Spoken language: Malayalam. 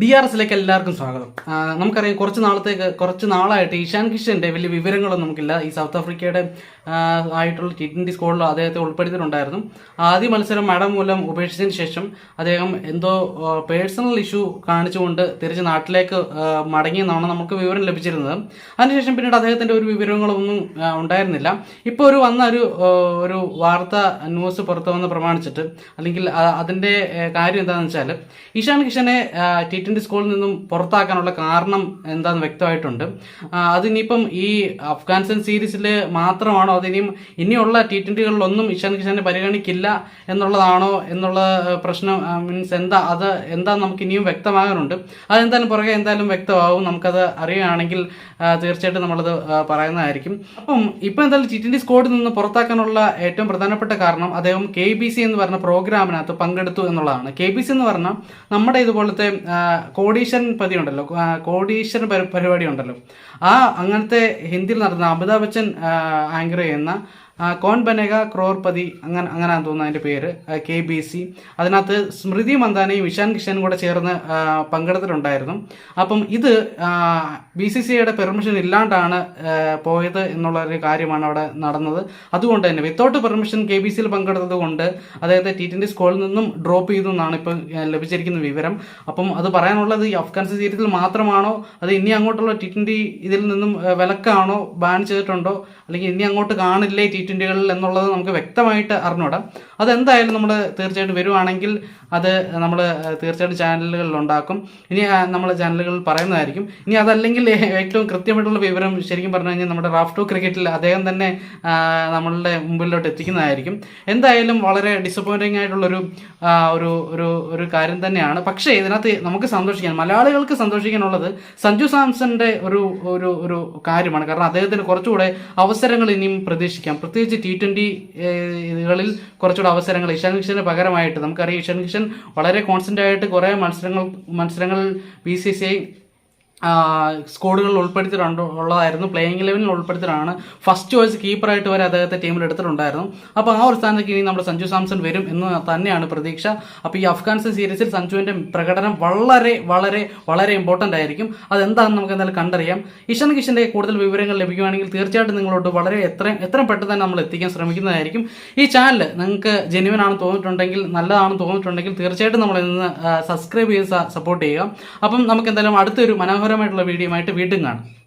ഡി ആർ എസിലേക്ക് എല്ലാവർക്കും സ്വാഗതം. നമുക്കറിയാം കുറച്ച് നാളത്തേക്ക് കുറച്ച് നാളായിട്ട് ഈശാൻ കിഷന്റെ വലിയ വിവരങ്ങളൊന്നും നമുക്കില്ല. ഈ സൗത്ത് ആഫ്രിക്കയുടെ ആയിട്ടുള്ള ടി ട്വന്റി സ്കോഡിൽ അദ്ദേഹത്തെ ഉൾപ്പെടുത്തിയിട്ടുണ്ടായിരുന്നു. ആദ്യ മത്സരം മഴ മൂലം ഉപേക്ഷിച്ചതിന് ശേഷം അദ്ദേഹം എന്തോ പേഴ്സണൽ ഇഷ്യൂ കാണിച്ചുകൊണ്ട് തിരിച്ച് നാട്ടിലേക്ക് മടങ്ങിയെന്നാണ് നമുക്ക് വിവരം ലഭിച്ചിരുന്നത്. അതിനുശേഷം പിന്നീട് അദ്ദേഹത്തിന്റെ ഒരു വിവരങ്ങളൊന്നും ഉണ്ടായിരുന്നില്ല. ഇപ്പോൾ ഒരു വന്ന ഒരു ഒരു വാർത്ത ന്യൂസ് പുറത്തു വന്ന് പ്രമാണിച്ചിട്ട് അല്ലെങ്കിൽ അതിന്റെ കാര്യം എന്താണെന്ന് വെച്ചാൽ ഈശാൻ കിഷനെ ടി ട്വന്റി സ്കൂളിൽ നിന്നും പുറത്താക്കാനുള്ള കാരണം എന്താണെന്ന് വ്യക്തമായിട്ടുണ്ട്. അതിനിപ്പം ഈ അഫ്ഗാനിസ്ഥാൻ സീരീസിൽ മാത്രമാണോ അതിനിയും ഇനിയുള്ള ടി ട്വന്റികളിലൊന്നും ഇഷാൻ കിഷാനെ പരിഗണിക്കില്ല എന്നുള്ളതാണോ എന്നുള്ള പ്രശ്നം മീൻസ് എന്താ അത് എന്താ നമുക്ക് ഇനിയും വ്യക്തമാകാനുണ്ട്. അതെന്തായാലും പുറകെ എന്തായാലും വ്യക്തമാവും. നമുക്കത് അറിയുകയാണെങ്കിൽ തീർച്ചയായിട്ടും നമ്മളത് പറയുന്നതായിരിക്കും. അപ്പം ഇപ്പം എന്തായാലും ടി ട്വന്റി സ്കോഡിൽ നിന്ന് പുറത്താക്കാനുള്ള ഏറ്റവും പ്രധാനപ്പെട്ട കാരണം അദ്ദേഹം കെ ബി സി എന്ന് പറഞ്ഞ പ്രോഗ്രാമിനകത്ത് പങ്കെടുത്തു എന്നുള്ളതാണ്. കെ ബി സി എന്ന് പറഞ്ഞാൽ നമ്മുടെ ഇതുപോലത്തെ കോടീശ്വരൻ പതി ഉണ്ടല്ലോ കോടീശ്വരൻ പരിപാടി ഉണ്ടല്ലോ ആ അങ്ങനത്തെ ഹിന്ദിയിൽ നടന്ന അമിതാഭ് ബച്ചൻ ആങ്കർ ചെയ്യുന്ന കോൺ ബനേഗ ക്രോർപതി അങ്ങനെ അങ്ങനെയാണ് തോന്നുന്നു അതിന്റെ പേര്. K B C. അതിനകത്ത് സ്മൃതി മന്ദാനയും ഇഷാൻ കിഷനും കൂടെ ചേർന്ന് പങ്കെടുത്തിട്ടുണ്ടായിരുന്നു. അപ്പം ഇത് ബി സി സി ഐയുടെ പെർമിഷൻ ഇല്ലാണ്ടാണ് പോയത് എന്നുള്ള ഒരു കാര്യമാണ് അവിടെ നടന്നത്. അതുകൊണ്ട് തന്നെ വിത്തൗട്ട് പെർമിഷൻ കെ ബി സിയിൽ പങ്കെടുത്തത് കൊണ്ട് അതായത് ടി ട്വന്റി സ്കോളിൽ നിന്നും ഡ്രോപ്പ് ചെയ്തു എന്നാണ് ഇപ്പം ലഭിച്ചിരിക്കുന്ന വിവരം. അപ്പം അത് പറയാനുള്ളത് ഈ അഫ്ഗാനിസ്ഥാൻ സീരീസിൽ മാത്രമാണോ? അത് ഇനി അങ്ങോട്ടുള്ള ടി ട്വന്റി ഇതിൽ നിന്നും വിലക്കാണോ? ബാൻ ചെയ്തിട്ടുണ്ടോ? അല്ലെങ്കിൽ ഇനി അങ്ങോട്ട് കാണില്ലേ ടി ട്വന്റികളിൽ എന്നുള്ളത് നമുക്ക് വ്യക്തമായിട്ട് അറിഞ്ഞൂടാം അതെന്തായാലും നമ്മൾ തീർച്ചയായിട്ടും വരുവാണെങ്കിൽ അത് നമ്മൾ തീർച്ചയായിട്ടും ചാനലുകളിൽ ഉണ്ടാക്കും. ഇനി നമ്മൾ ചാനലുകളിൽ പറയുന്നതായിരിക്കും. ഇനി അതല്ലെങ്കിൽ ഏറ്റവും കൃത്യമായിട്ടുള്ള വിവരം ശരിക്കും പറഞ്ഞു കഴിഞ്ഞാൽ നമ്മുടെ റാഫ്റ്റോ ക്രിക്കറ്റിൽ അദ്ദേഹം തന്നെ നമ്മളുടെ മുമ്പിലോട്ട് എത്തിക്കുന്നതായിരിക്കും. എന്തായാലും വളരെ ഡിസപ്പോയിന്റിംഗ് ആയിട്ടുള്ളൊരു ഒരു ഒരു ഒരു കാര്യം തന്നെയാണ്. പക്ഷേ ഇതിനകത്ത് നമുക്ക് സന്തോഷിക്കാൻ മലയാളികൾക്ക് സന്തോഷിക്കാനുള്ളത് സഞ്ജു സാംസന്റെ ഒരു ഒരു ഒരു കാര്യമാണ്. കാരണം അദ്ദേഹത്തിന് കുറച്ചുകൂടെ അവസരങ്ങൾ ഇനിയും പ്രതീക്ഷിക്കാം. പ്രത്യേകിച്ച് ടി ട്വന്റി ഇതുകളിൽ കുറച്ചുകൂടെ അവസരങ്ങൾ ഇഷാൻ കിഷന് പകരമായിട്ട് നമുക്കറിയാം ഇഷാൻ കിഷൻ വളരെ കോൺസ്റ്റന്റ് ആയിട്ട് കുറേ മത്സരങ്ങൾ മത്സരങ്ങൾ ബി സി സി ഐ സ്കോഡുകളിൽ ഉൾപ്പെടുത്തിയിട്ടുണ്ട് ഉള്ളതായിരുന്നു. പ്ലേയിങ് ഇലവനിൽ ഉൾപ്പെടുത്തിയിട്ടാണ് ഫസ്റ്റ് ചോയ്സ് കീപ്പറായിട്ട് വരെ അദ്ദേഹത്തെ ടീമിൽ എടുത്തിട്ടുണ്ടായിരുന്നു. അപ്പോൾ ആ ഒരു സ്ഥാനത്തേക്ക് ഇനി നമ്മുടെ സഞ്ജു സാംസൺ വരും എന്ന് തന്നെയാണ് പ്രതീക്ഷ. അപ്പോൾ ഈ അഫ്ഗാനിസ്ഥാൻ സീരീസിൽ സഞ്ജുവിന്റെ പ്രകടനം വളരെ വളരെ വളരെ ഇമ്പോർട്ടന്റ് ആയിരിക്കും. അതെന്താണെന്ന് നമുക്ക് എന്തായാലും കണ്ടറിയാം. ഇഷൻ കിഷന്റെ കൂടുതൽ വിവരങ്ങൾ ലഭിക്കുകയാണെങ്കിൽ തീർച്ചയായിട്ടും നിങ്ങളോട് വളരെ എത്രയും എത്രയും പെട്ടെന്ന് തന്നെ നമ്മൾ എത്തിക്കാൻ ശ്രമിക്കുന്നതായിരിക്കും. ഈ ചാനൽ നിങ്ങൾക്ക് ജെന്യുവൻ ആണെന്ന് തോന്നിയിട്ടുണ്ടെങ്കിൽ നല്ലതാണെന്ന് തോന്നിയിട്ടുണ്ടെങ്കിൽ തീർച്ചയായിട്ടും നമ്മൾ ഇന്ന് സബ്സ്ക്രൈബ് ചെയ്ത് സപ്പോർട്ട് ചെയ്യുക. അപ്പം നമുക്ക് എന്തായാലും അടുത്തൊരു മനോഹരമായിട്ടുള്ള വീഡിയോ ആയിട്ട് വീണ്ടും കാണാം.